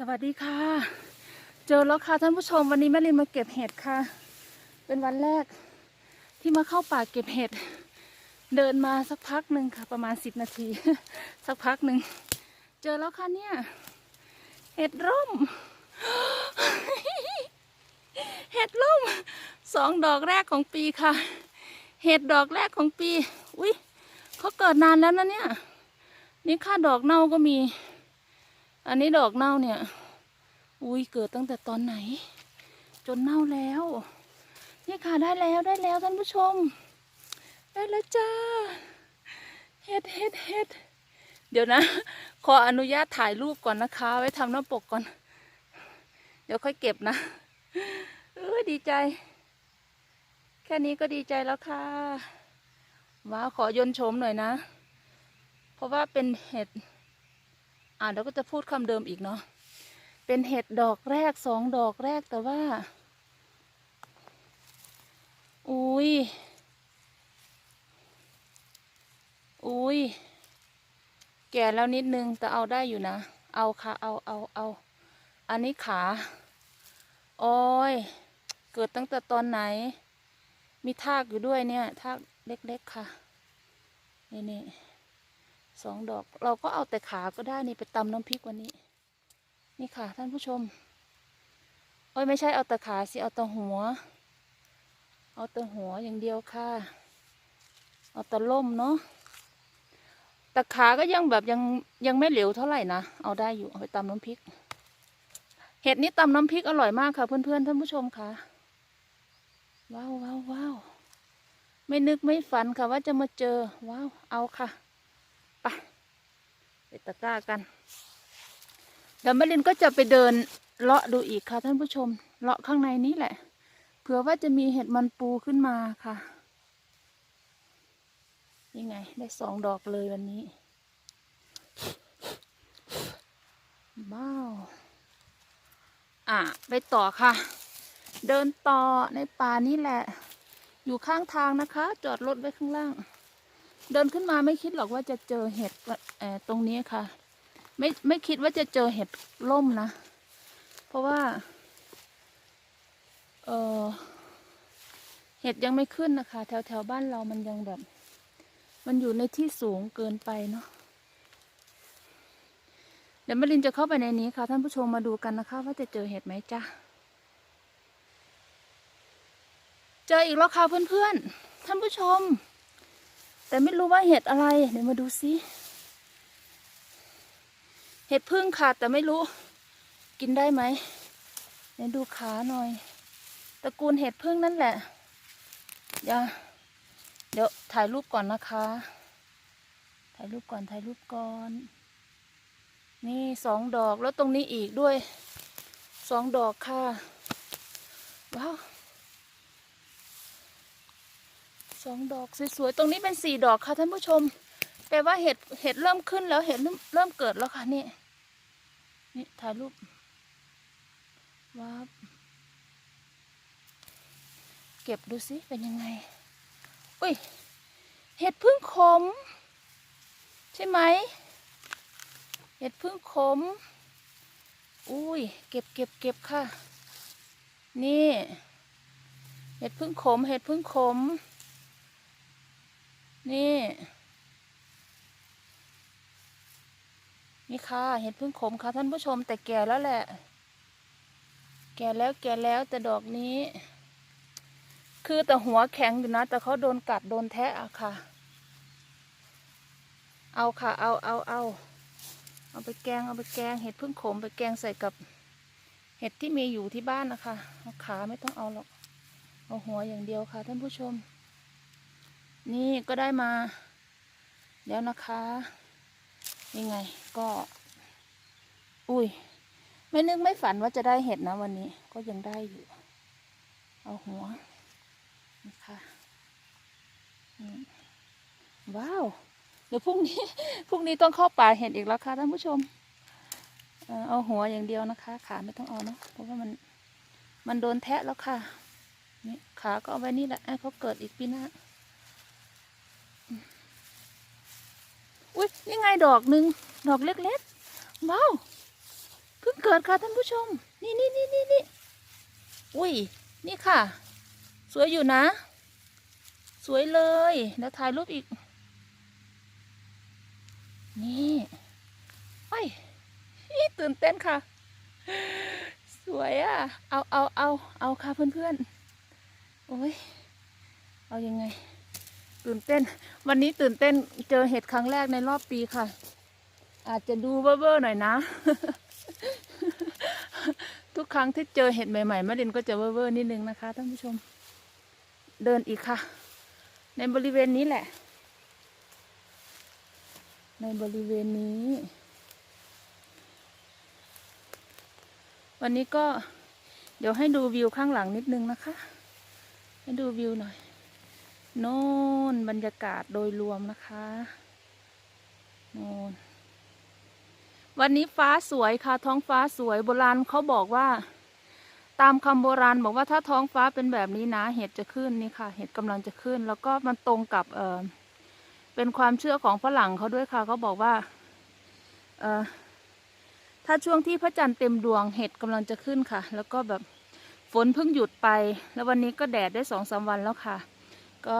สวัสดีค่ะ เจอแล้วค่ะท่านผู้ชมวันนี้แม่ลินมาเก็บเห็ดค่ะ เป็นวันแรกที่มาเข้าป่าเก็บเห็ด เดินมาสักพักหนึ่งค่ะ ประมาณสิบนาที สักพักหนึ่ง เจอแล้วค่ะเนี่ย เห็ดร่ม เห็ดร่มสองดอกแรกของปีค่ะ เห็ดดอกแรกของปี อุ้ยเขาเกิดนานแล้วนะเนี่ย นี่ค่าดอกเน่าก็มี อันนี้ดอกเน่าเนี่ย อุ้ยเกิดตั้งแต่ตอนไหน จนเน่าแล้ว นี่ค่ะได้แล้วได้แล้วท่านผู้ชม ได้แล้วจ้า เฮ็ดเฮ็ดเฮ็ดเดี๋ยวนะ ขออนุญาตถ่ายรูปก่อนนะคะ ไว้ทำหน้าปกก่อน เดี๋ยวค่อยเก็บนะเออดีใจ แค่นี้ก็ดีใจแล้วค่ะ ว้าวขอยนต์โฉมหน่อยนะ เพราะว่าเป็นเห็ด อ่าเดี๋ยวก็จะพูดคำเดิมอีกเนาะเป็นเห็ดดอกแรกสองดอกแรกแต่ว่า อุ้ย อุ้ย แก่แล้วนิดนึงแต่เอาได้อยู่นะ เอาค่ะ เอาเอาเอา อันนี้ขา โอ้ย เกิดตั้งแต่ตอนไหน มีทากอยู่ด้วยเนี่ย ทากเล็กๆค่ะ นี่นี่ สองดอก เราก็เอาแต่ขาก็ได้นี่ไปตำน้ำพริกวันนี้ นี่ค่ะ ท่านผู้ชม โอ้ยไม่ใช่เอาแต่ขาสิเอาแต่หัว เอาแต่หัวอย่างเดียวค่ะ เอาแต่ล่มเนาะแต่ขาก็ยังแบบยังยังไม่เหลวเท่าไหร่นะ เอาได้อยู่เอาไปตำน้ำพริก เห็ดนี้ตำน้ำพริกอร่อยมากค่ะ เพื่อนๆท่านผู้ชมค่ะ ว้าวว้าวว้าวไม่นึกไม่ฝันค่ะว่าจะมาเจอ ว้าว เอาค่ะ ตะกร้ากันเดี๋ยวแม่ลินก็จะไปเดินเลาะดูอีกค่ะท่านผู้ชม เลาะข้างในนี้แหละ เผื่อว่าจะมีเห็ดมันปูขึ้นมาค่ะ ยังไง ได้สองดอกเลยวันนี้ว้าวอะ ไปต่อค่ะ เดินต่อในป่านี่แหละ อยู่ข้างทางนะคะ จอดรถไว้ข้างล่าง เดินขึ้นมาไม่คิดหรอกว่าจะเจอเห็ดตรงนี้ค่ะ ไม่ไม่คิดว่าจะเจอเห็ดล่มนะ เพราะว่า เออเห็ดยังไม่ขึ้นนะคะ แถวแถวบ้านเรามันยังแบบ มันอยู่ในที่สูงเกินไปเนาะเดี๋ยวแมลินจะเข้าไปในนี้ค่ะ ท่านผู้ชมมาดูกันนะคะ ว่าจะเจอเห็ดไหมจ้ะเจออีกแล้วค่ะเพื่อนๆท่านผู้ชม แต่ไม่รู้ว่าเห็ดอะไรเดี๋ยวมาดูซิเห็ดพึ่งค่ะแต่ไม่รู้ กินได้ไหมเดี๋ยวดูขาหน่อยตระกูลเห็ดพึ่งนั่นแหละเดี๋ยวเดี๋ยวถ่ายรูปก่อนนะคะ ถ่ายรูปก่อนถ่ายรูปก่อน นี่สองดอกแล้วตรงนี้อีกด้วยสองดอกค่ะว้าว สองดอกสวยๆตรงนี้เป็นสี่ดอกค่ะท่านผู้ชมแปลว่าเห็ดเห็ดเริ่มขึ้นแล้วเห็ดเริ่มเริ่มเกิดแล้วค่ะนี่นี่ถ่ายรูปว้าเก็บดูสิเป็นยังไงอุ้ยเห็ดพึ่งขม ใช่ไหมเห็ดพึ่งขม อุ้ยเก็บเก็บเก็บค่ะ นี่ เห็ดพึ่งขม เห็ดพึ่งขม นี่ นี่ค่ะ เห็ดพึ่งขมค่ะท่านผู้ชมแต่แก่แล้วแหละ แก่แล้วแก่แล้วแต่ดอกนี้ คือแต่หัวแข็งอยู่นะ แต่เขาโดนกัดโดนแทะอะค่ะ เอาค่ะ เอาเอาเอาเอาไปแกงเอาไปแกง เห็ดพึ่งขมไปแกงใส่กับ เห็ดที่มีอยู่ที่บ้านนะคะเอาขาไม่ต้องเอาหรอกเอาหัวอย่างเดียวค่ะท่านผู้ชม นี่ก็ได้มา แล้วนะคะยังไงก็ อุ้ย ไม่นึกไม่ฝันว่าจะได้เห็ดนะวันนี้ก็ยังได้อยู่ เอาหัวนี่ค่ะว้าว เดี๋ยวพรุ่งนี้พรุ่งนี้ต้องเข้าป่าเห็ดอีกแล้วค่ะท่านผู้ชมเอ่อเอาหัวอย่างเดียวนะคะ ขาไม่ต้องเอาเนาะเพราะว่ามันมันโดนแทะแล้วค่ะนี่ขาก็เอาไว้นี่แหละให้เขาเกิดอีกปีหน้า อุ้ย นี่ไงดอกหนึ่งดอกเล็กๆว้าวเพิ่งเกิดค่ะท่านผู้ชม นี่นี่นี่นี่นี่อุ้ยนี่ค่ะ สวยอยู่นะ สวยเลยแล้วถ่ายรูปอีก นี่ไอ้ยอี้ตื่นเต้นค่ะ สวยอะ่ะ เอาเอาเอาเอาค่ะเพื่อนๆโอ้ยเอายังไง ตื่นเต้น วันนี้ตื่นเต้นเจอเห็ดครั้งแรกในรอบปีค่ะ อาจจะดูเว่อๆหน่อยนะ ทุกครั้งที่เจอเห็ดใหม่ๆมะเด่นก็จะเว่อๆนิดนึงนะคะท่านผู้ชม เดินอีกค่ะ ในบริเวณนี้แหละ ในบริเวณนี้ วันนี้ก็เดี๋ยวให้ดูวิวข้างหลังนิดนึงนะคะ ให้ดูวิวหน่อย โน่นบรรยากาศโดยรวมนะคะโน่นวันนี้ฟ้าสวยค่ะ ท้องฟ้าสวยโบราณเขาบอกว่า ตามคำโบราณบอกว่าถ้าท้องฟ้าเป็นแบบนี้นะ เห็ดจะขึ้นนี่ค่ะ เห็ดกำลังจะขึ้น แล้วก็มันตรงกับเออเป็นความเชื่อของฝรั่งเขาด้วยค่ะเขาบอกว่า เออถ้าช่วงที่พระจันทร์เต็มดวงเห็ดกำลังจะขึ้นค่ะ แล้วก็แบบฝนเพิ่งหยุดไป แล้ววันนี้ก็แดดได้สองสามวันแล้วค่ะ ก็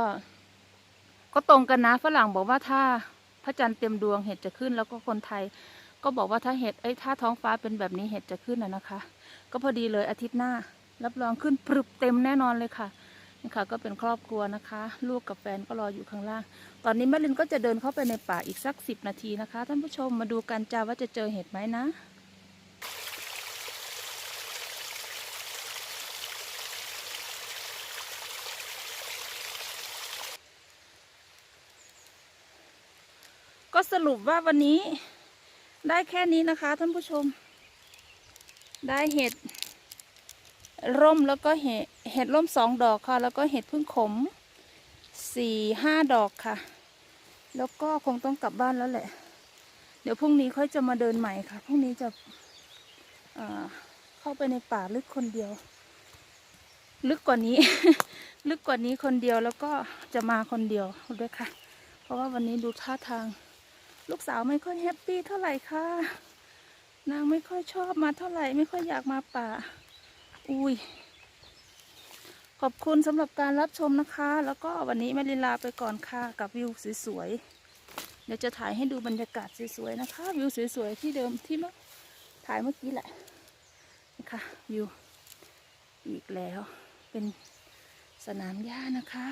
ก็ตรงกันนะฝรั่งบอกว่าถ้าพระจันทร์เต็มดวงเห็ดจะขึ้น แล้วก็คนไทย ก็บอกว่าถ้าเห็ดไอ้ถ้าท้องฟ้าเป็นแบบนี้เห็ดจะขึ้นนะนะคะ ก็พอดีเลยอาทิตย์หน้า รับรองขึ้นปรึบเต็มแน่นอนเลยค่ะนี่ค่ะ ก็เป็นครอบครัวนะคะ ลูกกับแฟนก็รออยู่ข้างล่าง ตอนนี้แม่ลินก็จะเดินเข้าไปในป่าอีกสักสิบนาทีนะคะ ท่านผู้ชมมาดูกันจ้าว่าจะเจอเห็ดไหมนะ ก็สรุปว่าวันนี้ได้แค่นี้นะคะท่านผู้ชม ได้เห็ดร่มแล้วก็เห็ดเห็ดร่มสองดอกค่ะ แล้วก็เห็ดพึ่งขมสี่ห้าดอกค่ะ แล้วก็คงต้องกลับบ้านแล้วแหละ เดี๋ยวพรุ่งนี้ค่อยจะมาเดินใหม่ค่ะพรุ่งนี้จะเอ่อเข้าไปในป่าลึกคนเดียว ลึกกว่านี้ ลึกกว่านี้คนเดียวแล้วก็จะมาคนเดียวด้วยค่ะ เพราะว่าวันนี้ดูท่าทาง ลูกสาวไม่ค่อยแฮปปี้เท่าไหร่ค่ะ นางไม่ค่อยชอบมาเท่าไหร่ไม่ค่อยอยากมาป่า อุ้ย ขอบคุณสำหรับการรับชมนะคะ แล้วก็วันนี้แม่ลิลาไปก่อนค่ะ กับวิวสวยๆ เดี๋ยวจะถ่ายให้ดูบรรยากาศสวยๆนะคะ วิวสวยๆที่เดิมที่เมื่อถ่ายเมื่อกี้แหละนี่ค่ะวิวอีกแล้วเป็นสนามหญ้านะคะ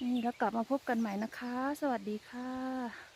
นี่แล้วกลับมาพบกันใหม่นะคะ สวัสดีค่ะ